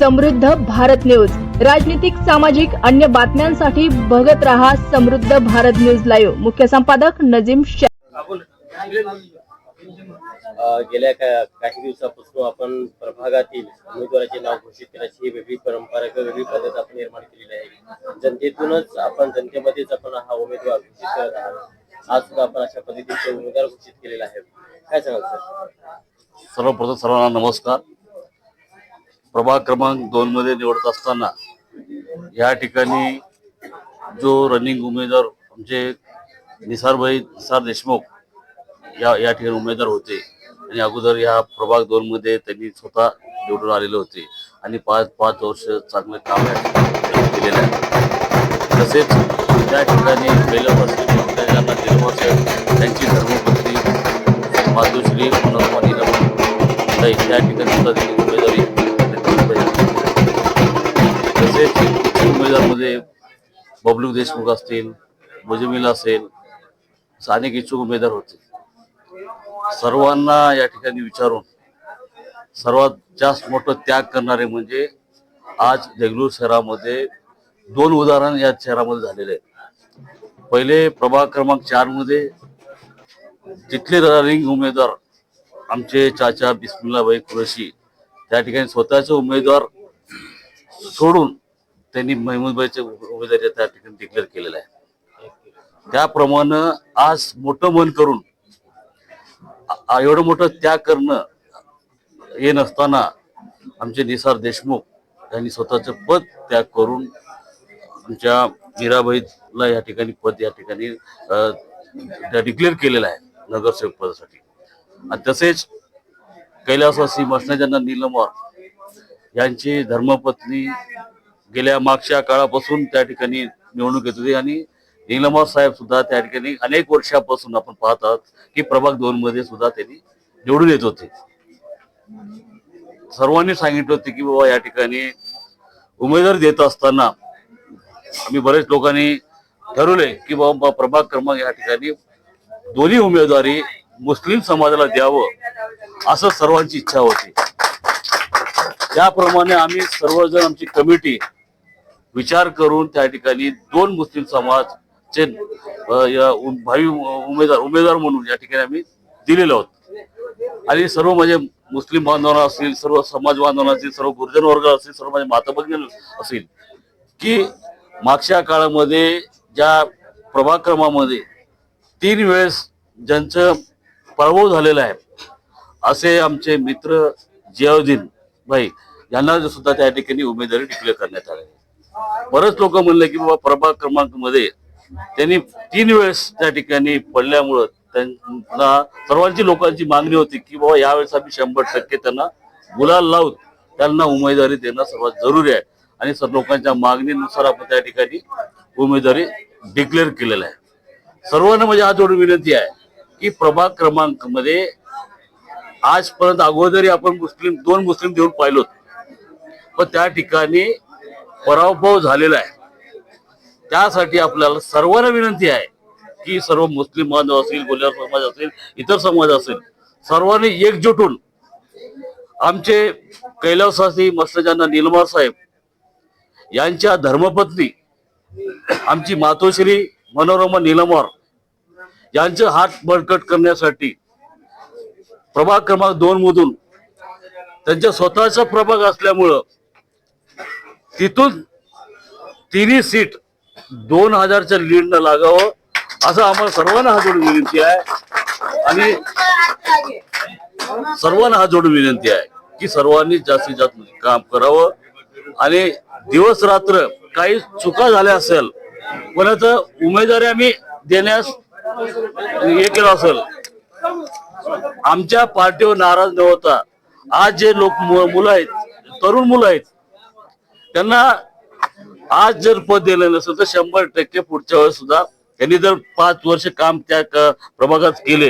समृद्ध भारत न्यूज. राजनीतिक सामाजिक अन्य बातम्यांसाठी बघत रहा समृद्ध भारत न्यूज लाईव्ह. मुख्य संपादक नजीम गेल्या काही दिवसापासून आपण प्रभागातील उमेदवाराचे नाव घोषित करायची ही वेगळी परंपरा किंवा वेगळी पद्धत आपण निर्माण केलेली आहे. जनतेतूनच आपण जनतेमध्येच आपण हा उमेदवार घोषित करत आहात. आज सुद्धा आपण अशा पद्धतीचे उमेदवार घोषित केलेला आहे काय सांगाल सर? सर्वप्रथम सर्वांना नमस्कार. प्रभाग क्रमांक दोन मध्ये निवडत असताना या ठिकाणी जो रनिंग उमेदवार आमचे निसारभाई निसार देशमुख या या ठिकाणी उमेदवार होते. आणि अगोदर या प्रभाग दोन मध्ये त्यांनी स्वतः निवडून आलेले होते. आणि पाच पाच वर्ष चांगले काम या केलेलं आहे. तसेच त्या ठिकाणी पहिल्यापासून त्यांची धर्मपत्नी माधुश्री मनोरमा नीलम ताई त्या ठिकाणी उमेदवारमध्ये म्हणजे बबलू देशमुख असतील मुजमिल असेल अनेक इच्छुक उमेदवार होते सर्वांना या ठिकाणी विचारून सर्वात जास्त मोठं त्याग करणारे म्हणजे आज देगलूर शहरामध्ये दोन उदाहरण या शहरामध्ये झालेले आहेत. पहिले प्रभाग क्रमांक चारमध्ये तिथले रनिंग उमेदवार आमचे चाचा बिस्मिल्लाबाई कुरशी त्या ठिकाणी स्वतःचे उमेदवार सोडून त्यांनी महमूदबाईचे उमेदवारी त्या ठिकाणी डिक्लेअर केलेला आहे. त्याप्रमाणे आज मोठं मन करून एवढं मोठं त्याग करणं हे नसताना आमचे निसार देशमुख यांनी स्वतःचं पद त्याग करून आमच्या मीराबाईला या ठिकाणी पद या ठिकाणी डिक्लेअर केलेलं आहे नगरसेवक पदासाठी. आणि तसेच कैलासवासी मसनाजांना निलमवार यांची धर्मपत्नी गेल्या मागच्या काळापासून त्या ठिकाणी निवडणूक येत होती आणि निलमा साहेब सुद्धा त्या ठिकाणी अनेक वर्षापासून आपण पाहत आहोत की प्रभाग दोन मध्ये सुद्धा त्यांनी निवडून येत होते. सर्वांनी सांगितलं होते की बाबा या ठिकाणी उमेदवार देत असताना आम्ही बरेच लोकांनी ठरवले की बाबा प्रभाग क्रमांक या ठिकाणी दोन्ही उमेदवारी मुस्लिम समाजाला द्यावं असं सर्वांची इच्छा होती. त्याप्रमाणे आम्ही सर्वजण आमची कमिटी विचार करून त्या ठिकाणी दोन मुस्लिम समाजचे या भावी उमेदवार उमेदवार म्हणून या ठिकाणी आम्ही दिलेलो आहोत. आणि सर्व माझे मुस्लिम बांधवांना असतील सर्व समाज बांधवांना असतील सर्व गुरुजन वर्ग असतील सर्व माझे माता असतील की मागच्या काळामध्ये ज्या प्रभाक्रमामध्ये तीन वेळेस ज्यांचं पराभव झालेला आहे असे आमचे मित्र जियाउद्दीन भाई यांना सुद्धा त्या ठिकाणी उमेदवारी डिक्लेअर करण्यात आले. बरेच लोक म्हणले की बाबा प्रभाग क्रमांकमध्ये त्यांनी तीन वेळेस त्या ठिकाणी पडल्यामुळं त्यांना सर्वांची लोकांची मागणी होती की बाबा यावेळेस आम्ही शंभर टक्के त्यांना गुलाल लावून त्यांना उमेदवारी देणं सर्वात जरुरी आहे. आणि सर लोकांच्या मागणीनुसार आपण त्या ठिकाणी उमेदवारी डिक्लेअर केलेलं आहे. सर्वांना म्हणजे आज एवढी विनंती आहे की प्रभाग क्रमांकमध्ये आजपर्यंत अगोदरी आपण मुस्लिम दोन मुस्लिम देऊन पाहिलो पण त्या ठिकाणी पराभव झालेला आहे. त्यासाठी आपल्याला सर्वांना विनंती आहे की सर्व मुस्लिम बांधव असतील गोल्यार समाज असेल इतर समाज असेल सर्वांनी एकजुटून आमचे कैलासवासी मस्तजांना निलमार साहेब यांच्या धर्मपत्नी आमची मातोश्री मनोरमा निलमार यांचे हात बळकट करण्यासाठी प्रभाग क्रमांक दोन मधून त्यांच्या स्वतःचा प्रभाग असल्यामुळं तिथून तिन्ही सीट दोन हजारच्या लीडनं लागावं असं आम्हाला सर्वांना हा जोडून विनंती आहे. आणि सर्वांना हा जोडून विनंती आहे की सर्वांनी जास्तीत जास्त काम करावं. आणि दिवस रात्र काही चुका झाल्या असेल कोणाचं उमेदवारी आम्ही देण्यास हे केलं असेल आमच्या पार्टीवर नाराज न होता आज जे लोक मु- मुलं आहेत तरुण मुलं आहेत त्यांना आज जर पद दिलं नसेल तर शंभर टक्के पुढच्या वेळेस सुद्धा त्यांनी जर पाच वर्ष काम त्या प्रभागात केले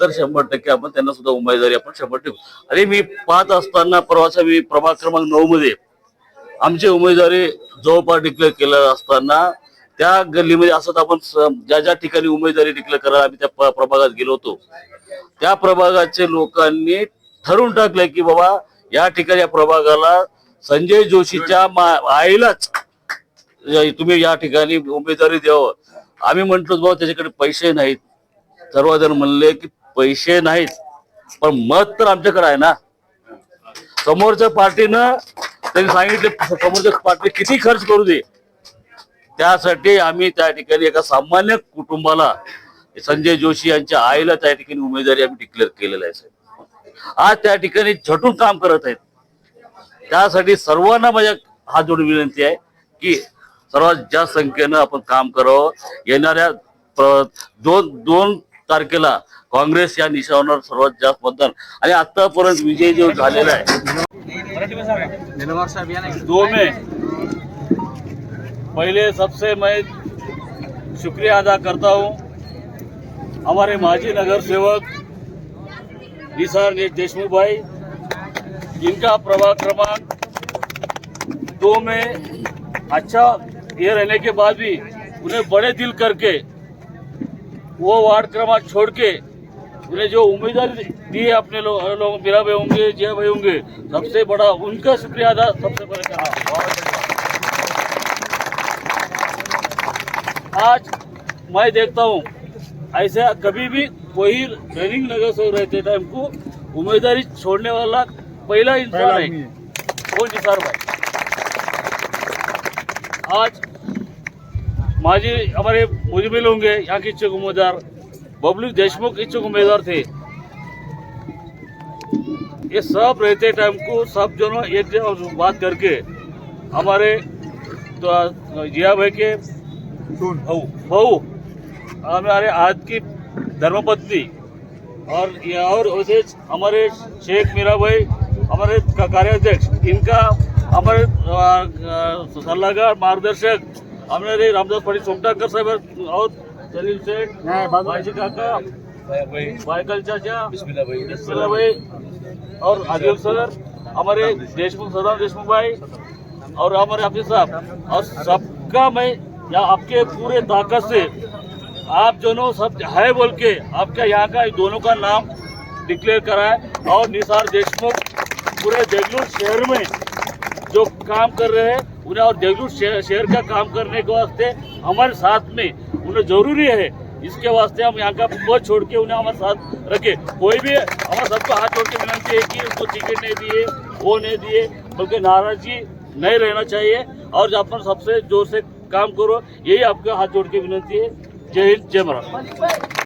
तर शंभर टक्के आपण त्यांना सुद्धा उमेदवारी आपण शंभर टक्के आणि मी पाहत असताना प्रवासा मी प्रभाग क्रमांक नऊ मध्ये आमची उमेदवारी जवळपास डिक्लेअर केलं असताना त्या गल्लीमध्ये असं आपण ज्या ज्या ठिकाणी उमेदवारी डिक्लेअर करायला आम्ही त्या प्रभागात गेलो होतो त्या प्रभागाचे लोकांनी ठरवून टाकलं की बाबा या ठिकाणी या प्रभागाला संजय जोशीच्या मा- आईलाच तुम्ही या ठिकाणी उमेदवारी द्यावं. आम्ही म्हंटलो बाबा त्याच्याकडे पैसे नाहीत. सर्वजण म्हणले की पैसे नाहीत पण मत तर आमच्याकडे आहे ना. समोरच्या पार्टीनं त्यांनी सांगितले समोरच्या पार्टी किती खर्च करू दे. त्यासाठी आम्ही त्या ठिकाणी एका सामान्य कुटुंबाला संजय जोशी यांच्या आईला त्या ठिकाणी उमेदवारी आम्ही डिक्लेअर केलेला आहे साहेब. आज त्या ठिकाणी झटून काम करत आहेत. त्यासाठी सर्वांना माझ्या हात जोडून विनंती आहे की सर्वात जास्त संख्येनं आपण काम करावं. येणाऱ्या प्र- दोन दोन तारखेला काँग्रेस या निशाणावर सर्वात जास्त मतदान. आणि आतापर्यंत विजय जो झालेला आहे. दो में पहले सबसे मैं शुक्रिया अदा करता हूँ हमारे माजी नगर सेवक निसार देशमुख भाई इनका प्रवाह क्रमांक दो में अच्छा ये रहने के बाद भी उन्हें बड़े दिल करके वो वार्ड क्रमांक छोड़ के उन्हें जो उम्मीदवार दिए अपने लोग लोग, मेरा भाई होंगे, जय भाई होंगे, सबसे बड़ा, उनका शुक्रिया अदा सबसे पहले कहा। आज मैं देखता हूँ, ऐसा कभी भी कोई ट्रेनिंग नगर से रहते टाइम को उम्मीदवारी छोड़ने वाला पहला इंसान है। वो निसार भाई? आज माजी हमारे मुजमिल होंगे यहाँ के इच्छुक उम्मीदवार। बबलू देशमुख इच्छुक उम्मीदवार थे। ये सब रहते टाइम को सब जनों एक जगह बात करके हमारे तो जिया भाई के भाऊ हमारे आज की धर्मपत्नी और ये और वैसे हमारे शेख मीरा भाई हमारे कार्याध्यक्ष इनका हमारे सलाहकार मार्गदर्शक हमारे रामदास पटेल सोमटाकर साहेब और सलील शेठ भाईजी काका बायकल चाचा बिस्मिल्ला भाई। और आदिल सर हमारे देशमुख सदाम देशमुख भाई और हमारे हाफिज साहब और सबका मैं या आपके पूरे ताकत से आप दोनों सब है बोल के आपका यहाँ का दोनों का नाम डिक्लेयर करा है और निसार देशमुख पूरे देगलूर शहर में जो काम कर रहे हैं, उन्हें और देगलूर शहर शहर का काम करने के वास्ते हमारे साथ में उन्हें ज़रूरी है। इसके वास्ते हम यहाँ का पद छोड़ के उन्हें हमारे साथ रखे। कोई भी हमारे सबको हाथ जोड़ के विनंती है कि उसको टिकट नहीं दिए, वो नहीं दिए, बल्कि नाराज़गी नहीं रहना चाहिए और अपन सबसे ज़ोर से काम करो। यही आपका हाथ जोड़ के विनंती है। जय हिंद, जय महाराष्ट्र।